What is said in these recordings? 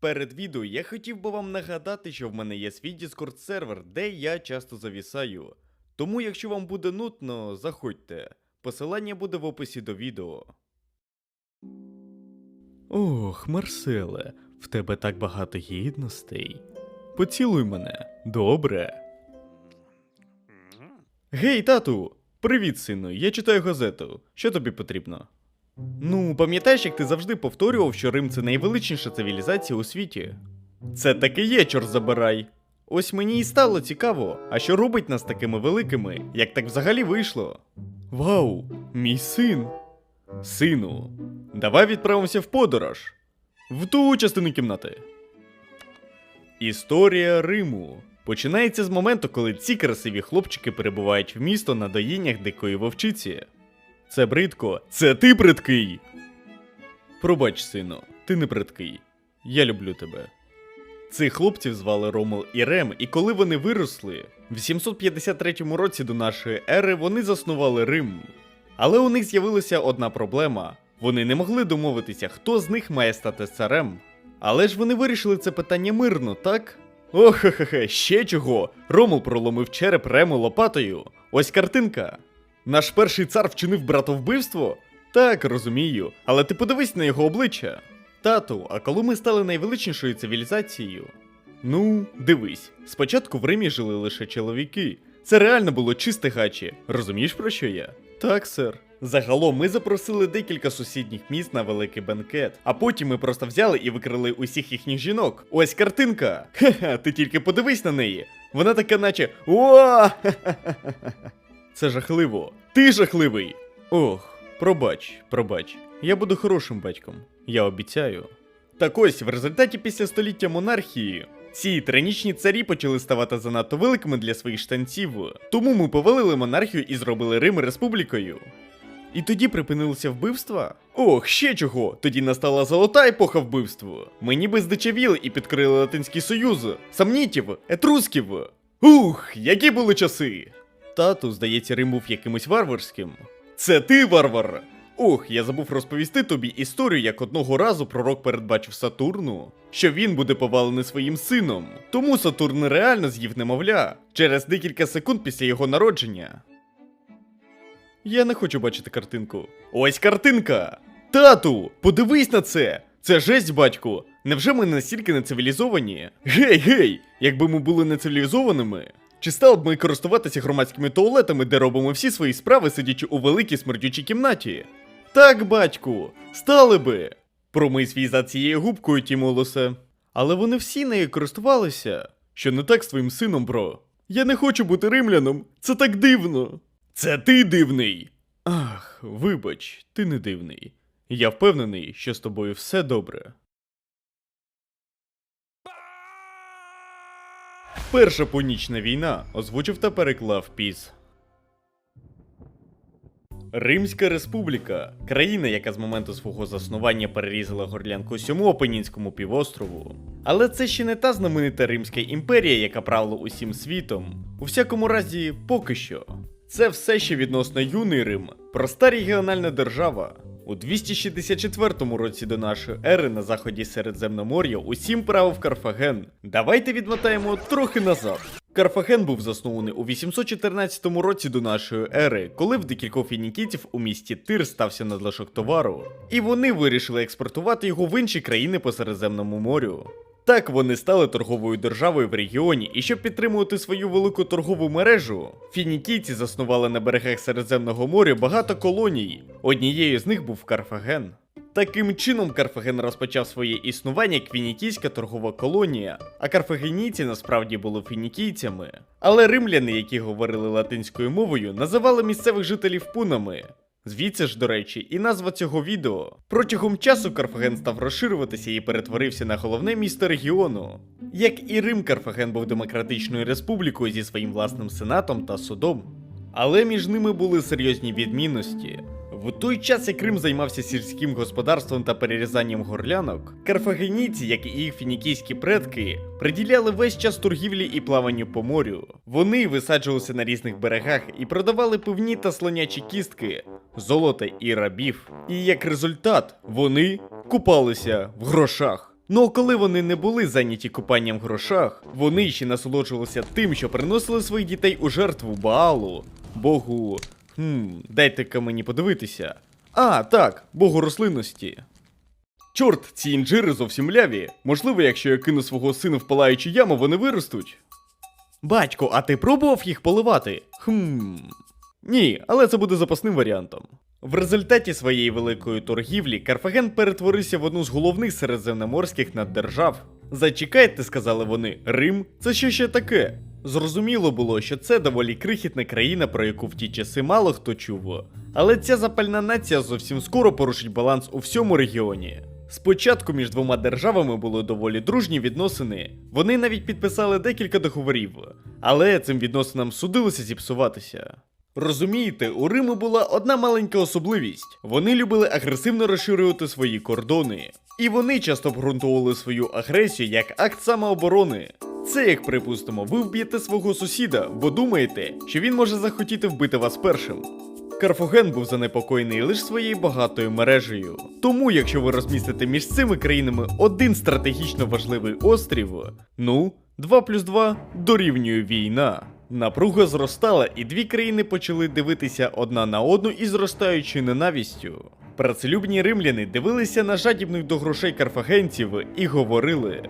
Перед відео я хотів би вам нагадати, що в мене є свій Discord сервер, де я часто завісаю. Тому, якщо вам буде нудно, заходьте. Посилання буде в описі до відео. Ох, Марселе, в тебе так багато гідностей. Поцілуй мене, добре. Гей, тату! Привіт, сину, я читаю газету. Що тобі потрібно? Ну, пам'ятаєш, як ти завжди повторював, що Рим це найвеличніша цивілізація у світі? Це таки є, чорт забирай. Ось мені і стало цікаво, а що робить нас такими великими, як так взагалі вийшло? Вау, мій син. Сину, давай відправимося в подорож. В ту частину кімнати. Історія Риму починається з моменту, коли ці красиві хлопчики перебувають в місто на доїннях дикої вовчиці. Це бридко, це ти бридкий. Пробач, сину, ти не бридкий. Я люблю тебе. Цих хлопців звали Ромул і Рем, і коли вони виросли, в 753 році до нашої ери вони заснували Рим. Але у них з'явилася одна проблема: вони не могли домовитися, хто з них має стати царем. Але ж вони вирішили це питання мирно, так? Охе-хе, ще чого? Ромул проломив череп Рему лопатою. Ось картинка. Наш перший цар вчинив братовбивство? Так, розумію, але ти подивись на його обличчя. Тату, а коли ми стали найвеличнішою цивілізацією? Ну, дивись, спочатку в Римі жили лише чоловіки. Це реально було чисте гачі. Розумієш про що я? Так, сер. Загалом ми запросили декілька сусідніх міст на великий бенкет, а потім ми просто взяли і викрили усіх їхніх жінок. Ось картинка. Ха-ха, ти тільки подивись на неї. Вона така, наче. О! Це жахливо. Ти жахливий. Ох, пробач, пробач. Я буду хорошим батьком. Я обіцяю. Так ось, в результаті після століття монархії. Ці тиранічні царі почали ставати занадто великими для своїх штанців, тому ми повалили монархію і зробили Рим республікою. І тоді припинилося вбивства? Ох, ще чого! Тоді настала золота епоха вбивства. Ми ніби здичавіли і підкрили Латинський Союз, самнітів, етрусків. Ух, які були часи! Тату, здається, Рим був якимось варварським. Це ти, варвар! Ох, я забув розповісти тобі історію, як одного разу пророк передбачив Сатурну, що він буде повалений своїм сином. Тому Сатурн реально з'їв немовля через декілька секунд після його народження. Я не хочу бачити картинку. Ось картинка! Тату, подивись на це! Це жесть, батьку! Невже ми настільки не цивілізовані? Гей, гей! Якби ми були не цивілізованими, чи стали б ми користуватися громадськими туалетами, де робимо всі свої справи, сидячи у великій смердючій кімнаті? Так, батьку, стали би. Промий свій за цією губкою, Тімолосе. Але вони всі нею користувалися. Що не так з твоїм сином, бро? Я не хочу бути римляном. Це так дивно. Це ти дивний. Ах, вибач, ти не дивний. Я впевнений, що з тобою все добре. Перша понічна війна озвучив та переклав піс. Римська республіка країна, яка з моменту свого заснування перерізала горлянку всьому Опенінському півострову. Але це ще не та знаменита Римська імперія, яка правила усім світом. У всякому разі, поки що. Це все ще відносно юний Рим, проста регіональна держава. У 264 році до нашої ери на заході Середземномор'я усім правив Карфаген. Давайте відмотаємо трохи назад. Карфаген був заснований у 814 році до нашої ери, коли в декількох фінікітів у місті Тир стався надлишок товару, і вони вирішили експортувати його в інші країни по Середземному морю. Так вони стали торговою державою в регіоні, і щоб підтримувати свою велику торгову мережу, фінікійці заснували на берегах Середземного моря багато колоній. Однією з них був Карфаген. Таким чином, Карфаген розпочав своє існування як фінікійська торгова колонія, а карфагенійці насправді були фінікійцями. Але римляни, які говорили латинською мовою, називали місцевих жителів пунами. Звідси ж, до речі, і назва цього відео. Протягом часу Карфаген став розширюватися і перетворився на головне місто регіону. Як і Рим, Карфаген був демократичною республікою зі своїм власним сенатом та судом. Але між ними були серйозні відмінності. В той час, як Крим займався сільським господарством та перерізанням горлянок, карфагенійці, як і їх фінікійські предки, приділяли весь час торгівлі і плаванню по морю. Вони висаджувалися на різних берегах і продавали пивні та слонячі кістки, золота і рабів. І як результат, вони купалися в грошах. Ну а коли вони не були зайняті купанням в грошах, вони ще насолоджувалися тим, що приносили своїх дітей у жертву Баалу, Богу. Хм, дайте-ка мені подивитися. А, так, Богу рослинності. Чорт, ці інжири зовсім ляві. Можливо, якщо я кину свого сина в палаючу яму, вони виростуть. Батько, а ти пробував їх поливати? Хм. Ні, але це буде запасним варіантом. В результаті своєї великої торгівлі Карфаген перетворився в одну з головних середземноморських наддержав. Зачекайте, сказали вони, Рим це що ще таке? Зрозуміло було, що це доволі крихітна країна, про яку в ті часи мало хто чув. Але ця запальна нація зовсім скоро порушить баланс у всьому регіоні. Спочатку між двома державами були доволі дружні відносини. Вони навіть підписали декілька договорів, але цим відносинам судилося зіпсуватися. Розумієте, у Риму була одна маленька особливість. Вони любили агресивно розширювати свої кордони. І вони часто обґрунтовували свою агресію як акт самооборони. Це як припустимо, ви вб'єте свого сусіда, бо думаєте, що він може захотіти вбити вас першим. Карфаген був занепокоєний лише своєю багатою мережею. Тому, якщо ви розмістите між цими країнами один стратегічно важливий острів, ну, 2 плюс 2 дорівнює війна. Напруга зростала, і дві країни почали дивитися одна на одну із зростаючою ненавістю. Працелюбні римляни дивилися на жадібних до грошей карфагенців і говорили: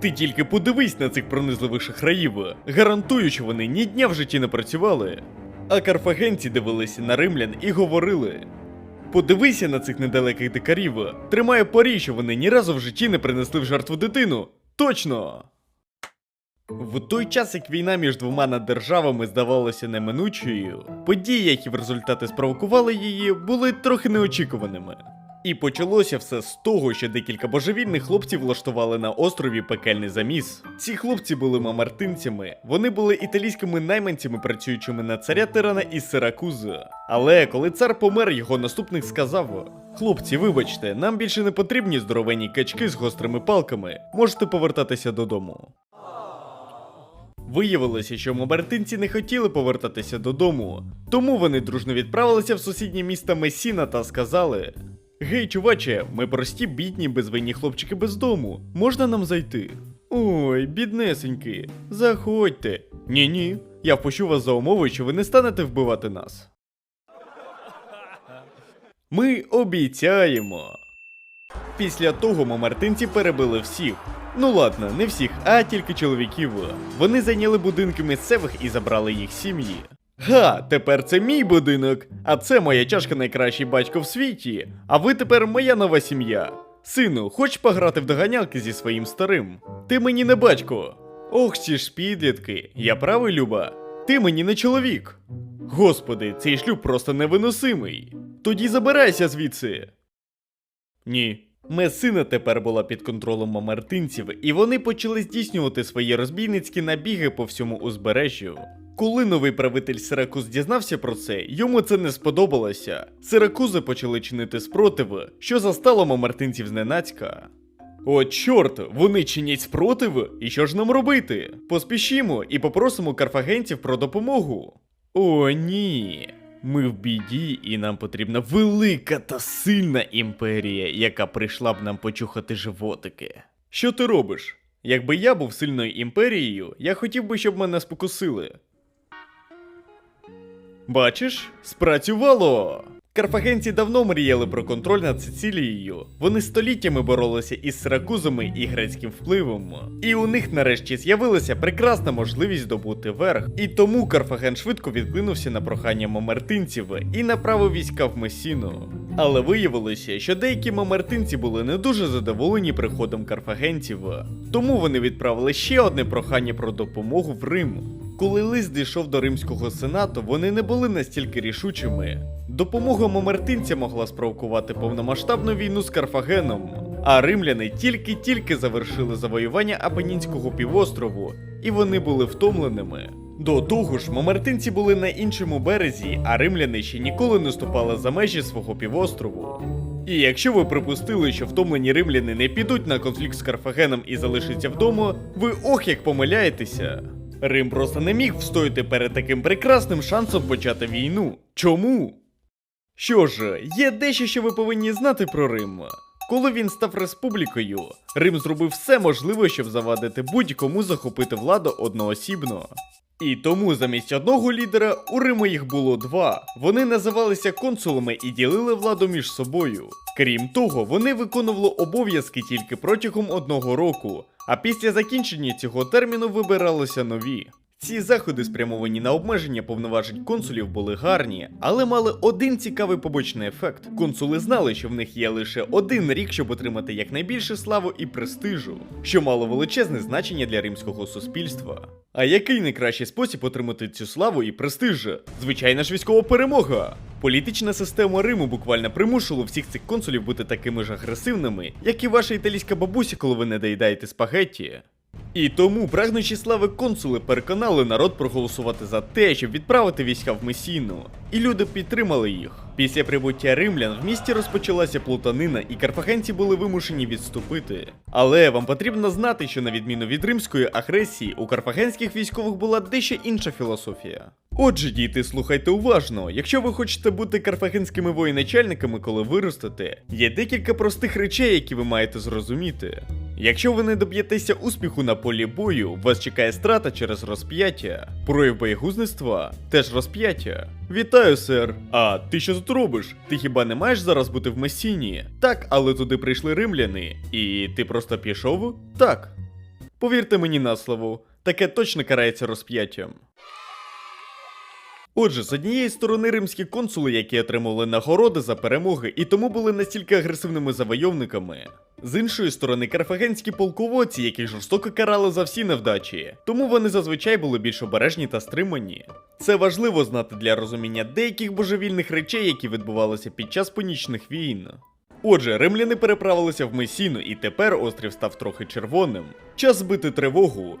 Ти тільки подивись на цих пронизливих шахраїв, гарантую, що вони ні дня в житті не працювали. А карфагенці дивилися на римлян і говорили: Подивися на цих недалеких дикарів, тримає парі, що вони ні разу в житті не принесли в жертву дитину. Точно! В той час, як війна між двома наддержавами здавалася неминучою, події, які в результаті спровокували її, були трохи неочікуваними. І почалося все з того, що декілька божевільних хлопців влаштували на острові пекельний заміс. Ці хлопці були мамартинцями, вони були італійськими найманцями, працюючими на царя Тирана із Сиракузи. Але коли цар помер, його наступник сказав: Хлопці, вибачте, нам більше не потрібні здоровенні качки з гострими палками. Можете повертатися додому. Виявилося, що мобертинці не хотіли повертатися додому, тому вони дружно відправилися в сусіднє місто Месіна та сказали: Гей, чуваче, ми прості, бідні, безвинні хлопчики без дому. Можна нам зайти? Ой, біднесенькі, заходьте. Ні, ні, я впущу вас за умови, що ви не станете вбивати нас. Ми обіцяємо. Після того мамартинці перебили всіх. Ну ладно, не всіх, а тільки чоловіків. Вони зайняли будинки місцевих і забрали їх сім'ї. Га, тепер це мій будинок, а це моя чашка найкращий батько в світі, а ви тепер моя нова сім'я. Сину, хочеш пограти в доганялки зі своїм старим? Ти мені не батько. Ох, ці ж підлітки, я правий, Люба? Ти мені не чоловік. Господи, цей шлюб просто невиносимий. Тоді забирайся звідси. Ні. Месина тепер була під контролем мамартинців, і вони почали здійснювати свої розбійницькі набіги по всьому узбережжю. Коли новий правитель Сиракуз дізнався про це, йому це не сподобалося. Сиракузи почали чинити спротив, що застало мамартинців зненацька. О, чорт, вони чинять спротив, і що ж нам робити? Поспішімо і попросимо карфагенців про допомогу. О, ні. Ми в біді, і нам потрібна велика та сильна імперія, яка прийшла б нам почухати животики. Що ти робиш? Якби я був сильною імперією, я хотів би, щоб мене спокусили. Бачиш, спрацювало! Карфагенці давно мріяли про контроль над Сицилією. Вони століттями боролися із сиракузами і грецьким впливом. І у них нарешті з'явилася прекрасна можливість добути верх. І тому Карфаген швидко відкликнувся на прохання мамартинців і направив війська в Месіну. Але виявилося, що деякі мамартинці були не дуже задоволені приходом карфагенців, тому вони відправили ще одне прохання про допомогу в Рим. Коли лист дійшов до римського сенату, вони не були настільки рішучими. Допомога мамартинця могла спровокувати повномасштабну війну з Карфагеном, а римляни тільки-тільки завершили завоювання Апенінського півострову, і вони були втомленими. До того ж, мамартинці були на іншому березі, а римляни ще ніколи не ступали за межі свого півострову. І якщо ви припустили, що втомлені римляни не підуть на конфлікт з Карфагеном і залишаться вдома, ви ох як помиляєтеся. Рим просто не міг встояти перед таким прекрасним шансом почати війну. Чому? Що ж, є дещо, що ви повинні знати про Рим. Коли він став республікою, Рим зробив все можливе, щоб завадити будь-кому захопити владу одноосібно. І тому замість одного лідера у Риму їх було два. Вони називалися консулами і ділили владу між собою. Крім того, вони виконували обов'язки тільки протягом одного року, а після закінчення цього терміну вибиралися нові. Ці заходи, спрямовані на обмеження повноважень консулів, були гарні, але мали один цікавий побочний ефект. Консули знали, що в них є лише один рік, щоб отримати якнайбільше славу і престижу, що мало величезне значення для римського суспільства. А який найкращий спосіб отримати цю славу і престиж? Звичайна ж військова перемога. Політична система Риму буквально примушувала всіх цих консулів бути такими ж агресивними, як і ваша італійська бабуся, коли ви не доїдаєте спагетті. І тому, прагнучі слави консули переконали народ проголосувати за те, щоб відправити війська в Месіну, і люди підтримали їх. Після прибуття римлян в місті розпочалася плутанина, і карфагенці були вимушені відступити. Але вам потрібно знати, що на відміну від римської агресії, у карфагенських військових була дещо інша філософія. Отже, діти, слухайте уважно. Якщо ви хочете бути карфагенськими воєначальниками, коли виростете, є декілька простих речей, які ви маєте зрозуміти. Якщо ви не доб'єтеся успіху на полі бою, вас чекає страта через розп'яття. Прояв боєгузництва теж розп'яття. Вітаю, сер. А ти що тут робиш? Ти хіба не маєш зараз бути в Месіні? Так, але туди прийшли римляни. І ти просто пішов? Так. Повірте мені на слово, таке точно карається розп'яттям. Отже, з однієї сторони римські консули, які отримували нагороди за перемоги, і тому були настільки агресивними завойовниками. З іншої сторони, карфагенські полководці, які жорстоко карали за всі невдачі, тому вони зазвичай були більш обережні та стримані. Це важливо знати для розуміння деяких божевільних речей, які відбувалися під час понічних війн. Отже, римляни переправилися в Месіну, і тепер острів став трохи червоним. Час збити тривогу.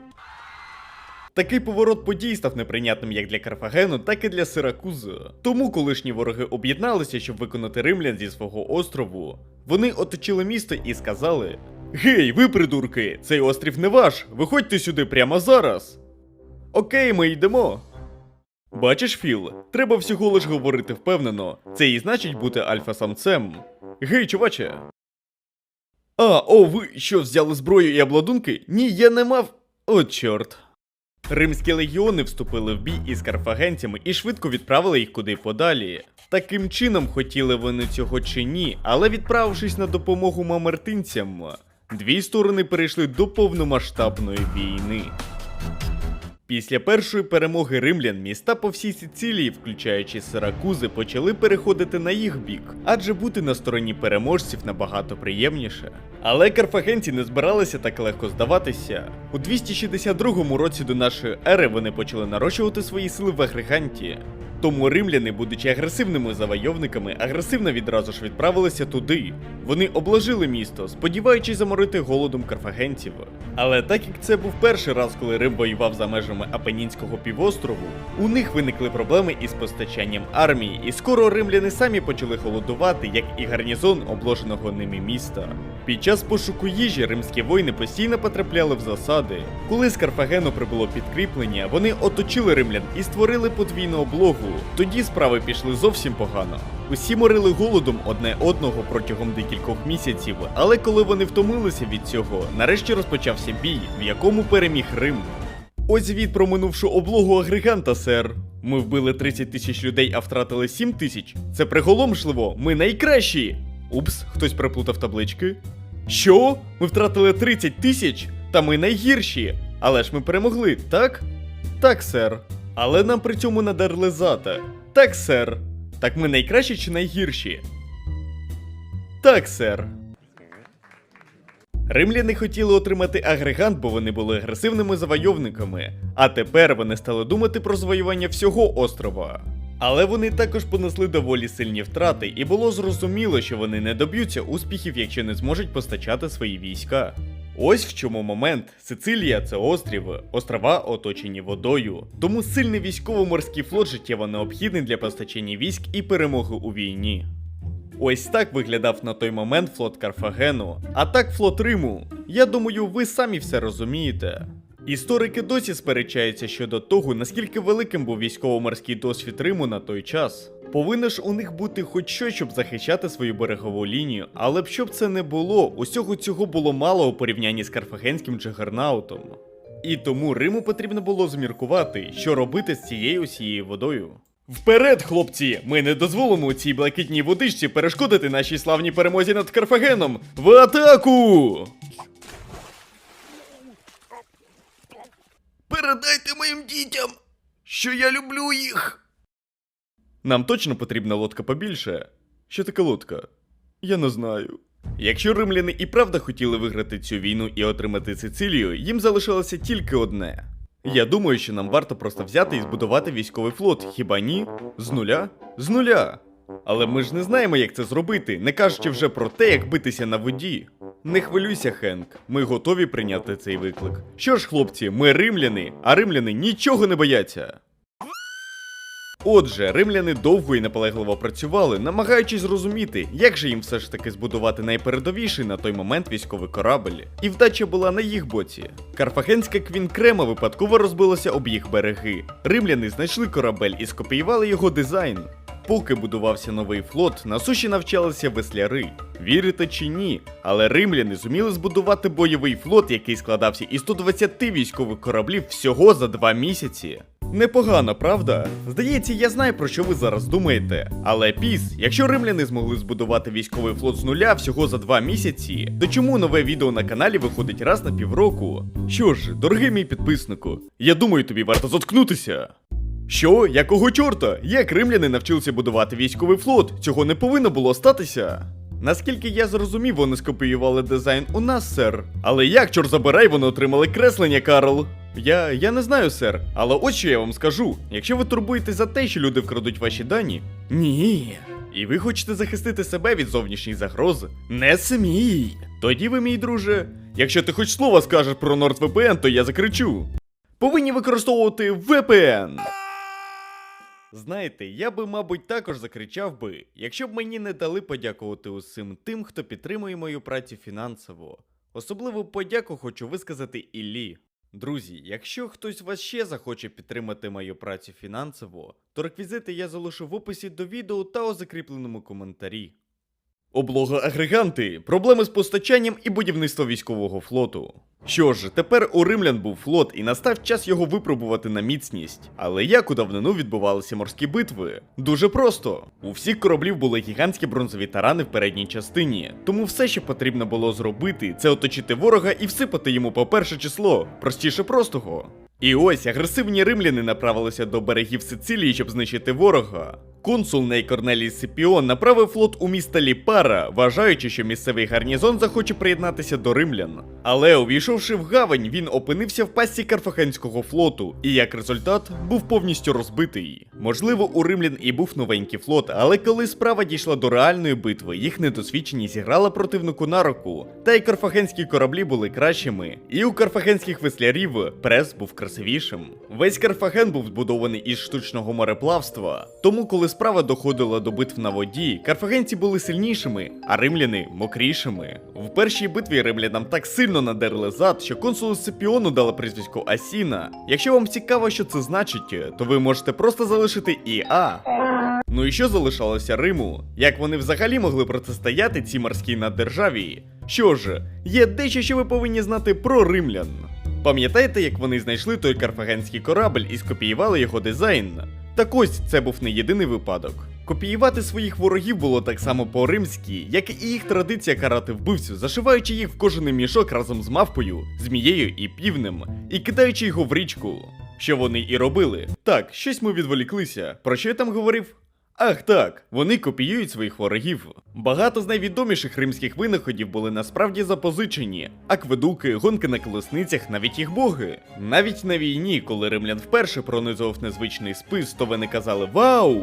Такий поворот подій став неприйнятним як для Карфагену, так і для Сиракузи. Тому колишні вороги об'єдналися, щоб виконати римлян зі свого острову. Вони оточили місто і сказали: Гей, ви придурки, цей острів не ваш, виходьте сюди прямо зараз. Окей, ми йдемо. Бачиш, Філ, треба всього лиш говорити впевнено. Це і значить бути альфа-самцем. Гей, чуваче. А, о, ви що, взяли зброю і обладунки? Ні, я не мав. О, чорт. Римські легіони вступили в бій із карфагенцями і швидко відправили їх куди подалі. Таким чином, хотіли вони цього чи ні, але відправившись на допомогу мамертинцям, дві сторони перейшли до повномасштабної війни. Після першої перемоги римлян міста по всій Сицилії, включаючи Сиракузи, почали переходити на їх бік, адже бути на стороні переможців набагато приємніше. Але карфагенці не збиралися так легко здаватися. У 262 році до нашої ери вони почали нарощувати свої сили в Агриганті. Тому римляни, будучи агресивними завойовниками, агресивно відразу ж відправилися туди. Вони обложили місто, сподіваючись заморити голодом карфагенців. Але так як це був перший раз, коли Рим воював за межами Апенінського півострову, у них виникли проблеми із постачанням армії, і скоро римляни самі почали голодувати, як і гарнізон обложеного ними міста. Під час пошуку їжі римські воїни постійно потрапляли в засади. Коли з Карфагену прибуло підкріплення, вони оточили римлян і створили подвійну облогу. Тоді справи пішли зовсім погано. Усі морили голодом одне одного протягом декількох місяців, але коли вони втомилися від цього, нарешті розпочався бій, в якому переміг Рим. Ось звіт про минувшу облогу агреганта, сер. Ми вбили 30 тисяч людей, а втратили 7 тисяч. Це приголомшливо, ми найкращі. Упс, хтось приплутав таблички. Що? Ми втратили 30 тисяч? Та ми найгірші. Але ж ми перемогли, так? Так, сер. Але нам при цьому надерли зата. Так, сер. Так ми найкращі чи найгірші? Так, сер. Римляни хотіли отримати агрегант, бо вони були агресивними завойовниками, а тепер вони стали думати про завоювання всього острова. Але вони також понесли доволі сильні втрати, і було зрозуміло, що вони не доб'ються успіхів, якщо не зможуть постачати свої війська. Ось в чому момент. Сицилія це острів, острова оточені водою. Тому сильний військово-морський флот життєво необхідний для постачання військ і перемоги у війні. Ось так виглядав на той момент флот Карфагену, а так флот Риму. Я думаю, ви самі все розумієте. Історики досі сперечаються щодо того, наскільки великим був військово-морський досвід Риму на той час. Повинно ж у них бути хоч щось, щоб захищати свою берегову лінію, але б щоб це не було, усього цього було мало у порівнянні з карфагенським джагернаутом. І тому Риму потрібно було зміркувати, що робити з цією усією водою. Вперед, хлопці! Ми не дозволимо цій блакитній водичці перешкодити нашій славній перемозі над Карфагеном! В атаку! Передайте моїм дітям, що я люблю їх. Нам точно потрібна лодка побільше. Що таке лодка? Я не знаю. Якщо римляни і правда хотіли виграти цю війну і отримати Сицилію, їм залишилося тільки одне. Я думаю, що нам варто просто взяти і збудувати військовий флот, хіба ні? З нуля? З нуля. Але ми ж не знаємо, як це зробити, не кажучи вже про те, як битися на воді. Не хвилюйся, Хенк, ми готові прийняти цей виклик. Що ж, хлопці, ми римляни, а римляни нічого не бояться. Отже, римляни довго і наполегливо працювали, намагаючись зрозуміти, як же їм все ж таки збудувати найпередовіший на той момент військовий корабль. І вдача була на їх боці. Карфагенська квінкрема випадково розбилася об їх береги. Римляни знайшли корабель і скопіювали його дизайн. Поки будувався новий флот, на суші навчалися весляри. Вірите чи ні, але римляни зуміли збудувати бойовий флот, який складався із 120 військових кораблів всього за два місяці. Непогано, правда? Здається, я знаю про що ви зараз думаєте. Але піс, якщо римляни змогли збудувати військовий флот з нуля всього за два місяці, то чому нове відео на каналі виходить раз на півроку? Що ж, дорогий мій підписнику, я думаю, тобі варто заткнутися. Що? Якого чорта? Як римляни навчилися будувати військовий флот? Цього не повинно було статися. Наскільки я зрозумів, вони скопіювали дизайн у нас, сер. Але як, чор забирай, вони отримали креслення, Карл? Я. я не знаю, сер. Але ось що я вам скажу: якщо ви турбуєтесь за те, що люди вкрадуть ваші дані. Ні. І ви хочете захистити себе від зовнішніх загроз? Не смій. Тоді ви, мій друже, якщо ти хоч слово скажеш про NordVPN, то я закричу. Повинні використовувати VPN. Знаєте, я би, мабуть, також закричав би, якщо б мені не дали подякувати усім тим, хто підтримує мою працю фінансово. Особливу подяку хочу висказати Іллі. Друзі, якщо хтось вас ще захоче підтримати мою працю фінансово, то реквізити я залишу в описі до відео та у закріпленому коментарі. Облога агреганти, проблеми з постачанням і будівництво військового флоту. Що ж, тепер у римлян був флот і настав час його випробувати на міцність. Але як у давнину відбувалися морські битви? Дуже просто. У всіх кораблів були гігантські бронзові тарани в передній частині. Тому все, що потрібно було зробити, це оточити ворога і всипати йому по перше число. Простіше простого. І ось агресивні римляни направилися до берегів Сицилії, щоб знищити ворога. Консул Ней Корнелій направив флот у місто Ліпара, вважаючи, що місцевий гарнізон захоче приєднатися до римлян. Але увійшовши в гавань, він опинився в пасті Карфагенського флоту, і як результат був повністю розбитий. Можливо, у римлян і був новенький флот, але коли справа дійшла до реальної битви, їх недосвідченість зіграла противнику на руку, та й карфагенські кораблі були кращими. І у карфагенських веслярів прес був красивішим. Весь Карфаген був збудований із штучного мореплавства. Тому, коли справа доходила до битв на воді, карфагенці були сильнішими, а римляни мокрішими. В першій битві римлянам так сильно надерли зад, що консулу Сципіону дали прізвисько Асіна. Якщо вам цікаво, що це значить, то ви можете просто залишити ІА. Ну і що залишалося Риму? Як вони взагалі могли протистояти цій морській наддержаві? Що ж, є дещо, що ви повинні знати про римлян. Пам'ятаєте, як вони знайшли той карфагенський корабль і скопіювали його дизайн? Так ось це був не єдиний випадок. Копіювати своїх ворогів було так само по-римськи, як і їх традиція карати вбивцю, зашиваючи їх в кожен мішок разом з мавпою, змією і півнем, і кидаючи його в річку. Що вони і робили. Так, щось ми відволіклися. Про що я там говорив? Ах так, вони копіюють своїх ворогів. Багато з найвідоміших римських винаходів були насправді запозичені: акведуки, гонки на колесницях, навіть їх боги. Навіть на війні, коли римлян вперше пронизував незвичний спис, то вони казали Вау!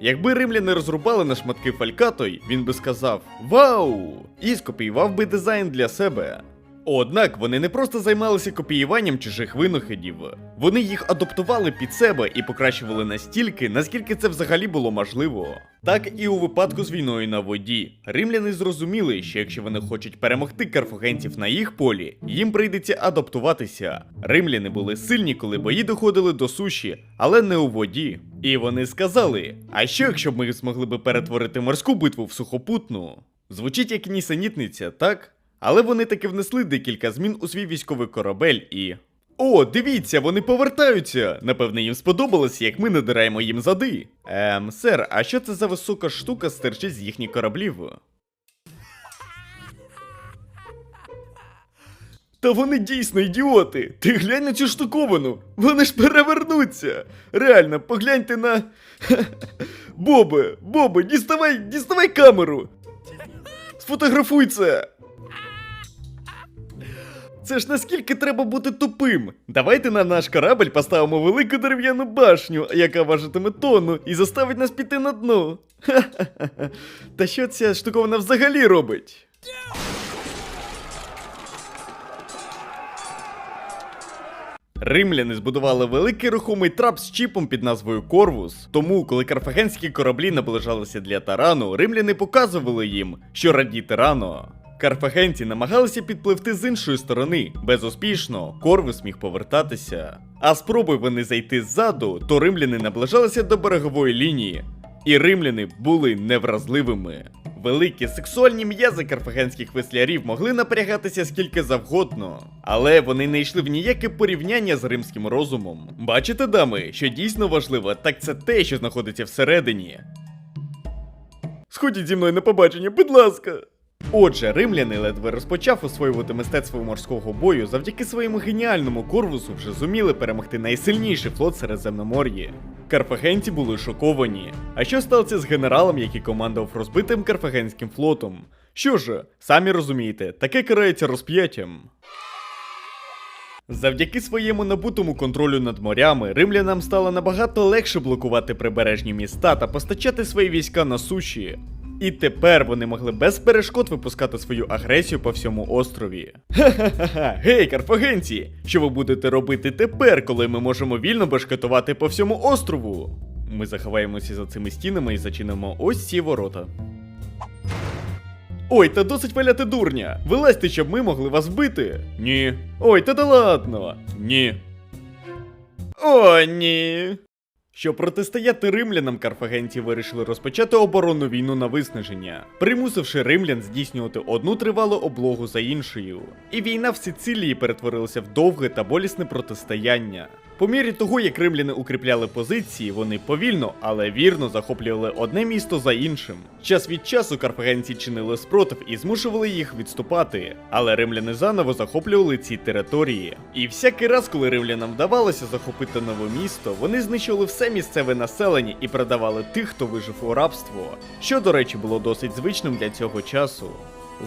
Якби римляни розрубали на шматки фалькатой, він би сказав Вау! і скопіював би дизайн для себе. Однак вони не просто займалися копіюванням чужих винаходів, вони їх адаптували під себе і покращували настільки, наскільки це взагалі було можливо. Так і у випадку з війною на воді. Римляни зрозуміли, що якщо вони хочуть перемогти карфагенців на їх полі, їм прийдеться адаптуватися. Римляни були сильні, коли бої доходили до суші, але не у воді. І вони сказали: а що якщо б ми змогли би перетворити морську битву в сухопутну? Звучить як нісенітниця, так? Але вони таки внесли декілька змін у свій військовий корабель і. О, дивіться, вони повертаються! Напевне, їм сподобалося, як ми надираємо їм зади. Ем, сер, а що це за висока штука стерчить з їхніх кораблів? Та вони дійсно ідіоти! Ти глянь на цю штуковину! Вони ж перевернуться! Реально, погляньте на. Бобе, Бобе, діставай, діставай камеру! Сфотографуй це! Це ж наскільки треба бути тупим. Давайте на наш корабль поставимо велику дерев'яну башню, яка важитиме тонну, і заставить нас піти на дно. Ха-ха-ха. Та що ця штуковина взагалі робить? Римляни збудували великий рухомий трап з чіпом під назвою Корвус. Тому, коли карфагенські кораблі наближалися для тарану, римляни показували їм, що радіти рано. Карфагенці намагалися підпливти з іншої сторони. Безуспішно, Корвус міг повертатися. А спробуй вони зайти ззаду, то римляни наближалися до берегової лінії. І римляни були невразливими. Великі сексуальні м'язи карфагенських веслярів могли напрягатися скільки завгодно, але вони не йшли в ніяке порівняння з римським розумом. Бачите, дами, що дійсно важливо, так це те, що знаходиться всередині. Сходіть зі мною на побачення, будь ласка. Отже, римляни ледве розпочав освоювати мистецтво морського бою, завдяки своєму геніальному корвусу вже зуміли перемогти найсильніший флот Середземномор'ї. Карфагенці були шоковані. А що сталося з генералом, який командував розбитим карфагенським флотом? Що ж, самі розумієте, таке карається розп'яттям. Завдяки своєму набутому контролю над морями, римлянам стало набагато легше блокувати прибережні міста та постачати свої війська на суші. І тепер вони могли без перешкод випускати свою агресію по всьому острові. Ха-ха-ха, гей, карфагенці! Що ви будете робити тепер, коли ми можемо вільно бешкетувати по всьому острову? Ми заховаємося за цими стінами і зачинимо ось ці ворота. Ой, та досить валяти дурня. Вилазьте, щоб ми могли вас вбити. Ні. Ой, та да ладно. Ні. О, ні. Щоб протистояти римлянам, карфагенці вирішили розпочати оборонну війну на виснаження, примусивши римлян здійснювати одну тривалу облогу за іншою. І війна в Сицилії перетворилася в довге та болісне протистояння. По мірі того, як римляни укріпляли позиції, вони повільно, але вірно захоплювали одне місто за іншим. Час від часу карфагенці чинили спротив і змушували їх відступати, але римляни заново захоплювали ці території. І всякий раз, коли римлянам вдавалося захопити нове місто, вони знищували все місцеве населення і продавали тих, хто вижив у рабство, що, до речі, було досить звичним для цього часу.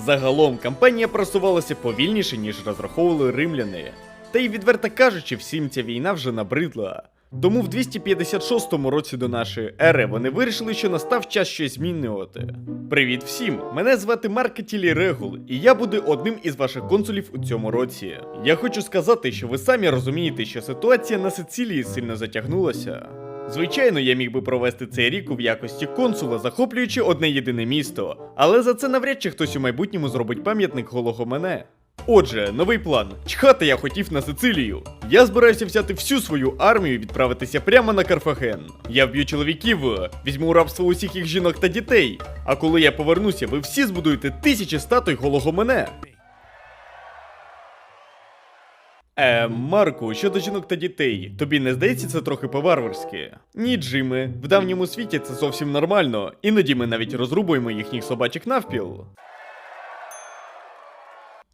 Загалом кампанія просувалася повільніше, ніж розраховували римляни. Та й відверто кажучи, всім ця війна вже набридла. Тому в 256 році до нашої ери вони вирішили, що настав час щось змінювати. Привіт всім! Мене звати Марко Тілі Регул, і я буду одним із ваших консулів у цьому році. Я хочу сказати, що ви самі розумієте, що ситуація на Сицилії сильно затягнулася. Звичайно, я міг би провести цей рік в якості консула, захоплюючи одне єдине місто, але за це навряд чи хтось у майбутньому зробить пам'ятник голого мене. Отже, новий план. Чхати я хотів на Сицилію. Я збираюся взяти всю свою армію і відправитися прямо на Карфаген. Я вб'ю чоловіків, візьму у рабство усіх їх жінок та дітей. А коли я повернуся, ви всі збудуєте тисячі статуй голого мене. Е, Марку, щодо жінок та дітей, тобі не здається це трохи по-варварськи? Ні, Джиме, в давньому світі це зовсім нормально. Іноді ми навіть розрубуємо їхніх собачих навпіл.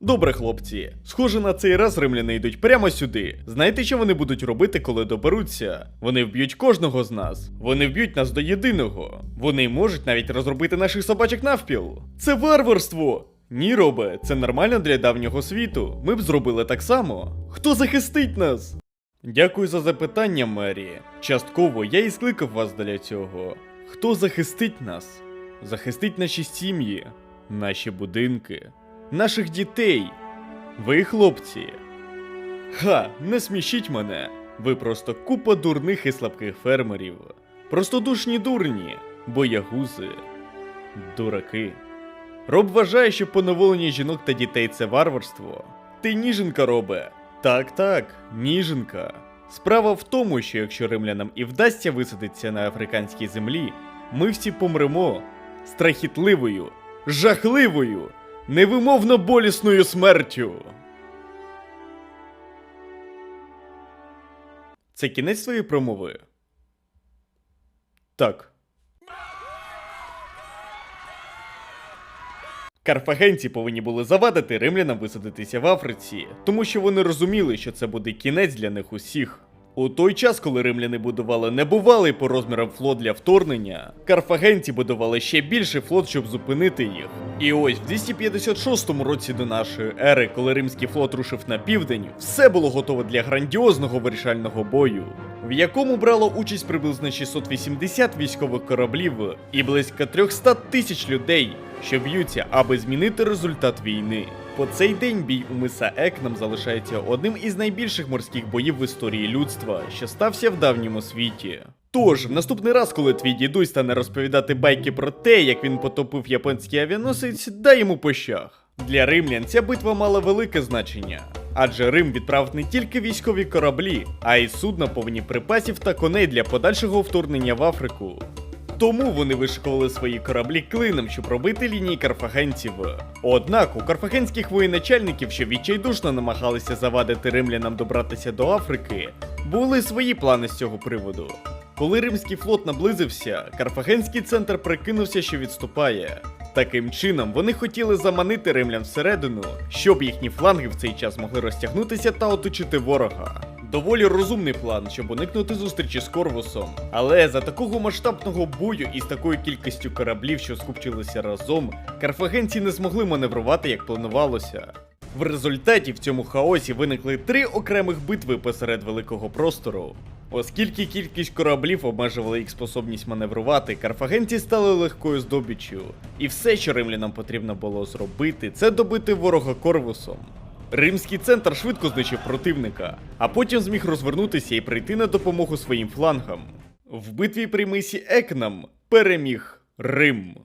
Добре, хлопці. Схоже, на цей раз римляни йдуть прямо сюди. Знаєте, що вони будуть робити, коли доберуться? Вони вб'ють кожного з нас. Вони вб'ють нас до єдиного. Вони можуть навіть розробити наших собачок навпіл. Це варварство! Ні, робе, це нормально для давнього світу. Ми б зробили так само. Хто захистить нас? Дякую за запитання, Мері. Частково я і скликав вас для цього. Хто захистить нас? Захистить наші сім'ї, наші будинки, наших дітей. Ви, хлопці. Ха, не смішіть мене. Ви просто купа дурних і слабких фермерів. Простодушні дурні, боягузи, дураки. Роб вважає, що поневолення жінок та дітей це варварство. Ти ніженка, робе. Так, так, ніженка. Справа в тому, що якщо римлянам і вдасться висадитися на африканській землі, ми всі помремо страхітливою, жахливою, невимовно болісною смертю. Це кінець своєї промови? Так. Карфагенці повинні були завадити римлянам висадитися в Африці, тому що вони розуміли, що це буде кінець для них усіх. У той час, коли римляни будували небувалий по розмірам флот для вторгнення, карфагенці будували ще більший флот, щоб зупинити їх. І ось в 256 році до нашої ери, коли римський флот рушив на південь, все було готове для грандіозного вирішального бою, в якому брало участь приблизно 680 військових кораблів і близько 300 тисяч людей, що б'ються, аби змінити результат війни. По цей день бій у миса Екнам залишається одним із найбільших морських боїв в історії людства, що стався в давньому світі. Тож, в наступний раз, коли твій дідусь стане розповідати байки про те, як він потопив японський авіаносець, дай йому пощах. Для римлян ця битва мала велике значення, адже Рим відправив не тільки військові кораблі, а й судна повні припасів та коней для подальшого вторгнення в Африку. Тому вони вишикували свої кораблі клином, щоб робити лінії карфагенців. Однак у карфагенських воєначальників, що відчайдушно намагалися завадити римлянам добратися до Африки, були свої плани з цього приводу. Коли римський флот наблизився, карфагенський центр прикинувся, що відступає. Таким чином, вони хотіли заманити римлян всередину, щоб їхні фланги в цей час могли розтягнутися та оточити ворога. Доволі розумний план, щоб уникнути зустрічі з Корвусом. Але за такого масштабного бою і з такою кількістю кораблів, що скупчилися разом, карфагенці не змогли маневрувати як планувалося. В результаті в цьому хаосі виникли три окремих битви посеред великого простору. Оскільки кількість кораблів обмежувала їх способність маневрувати, карфагенці стали легкою здобіччю. І все, що римлянам потрібно було зробити, це добити ворога Корвусом. Римський центр швидко знищив противника, а потім зміг розвернутися і прийти на допомогу своїм флангам. В битві при мисі Екнам переміг Рим.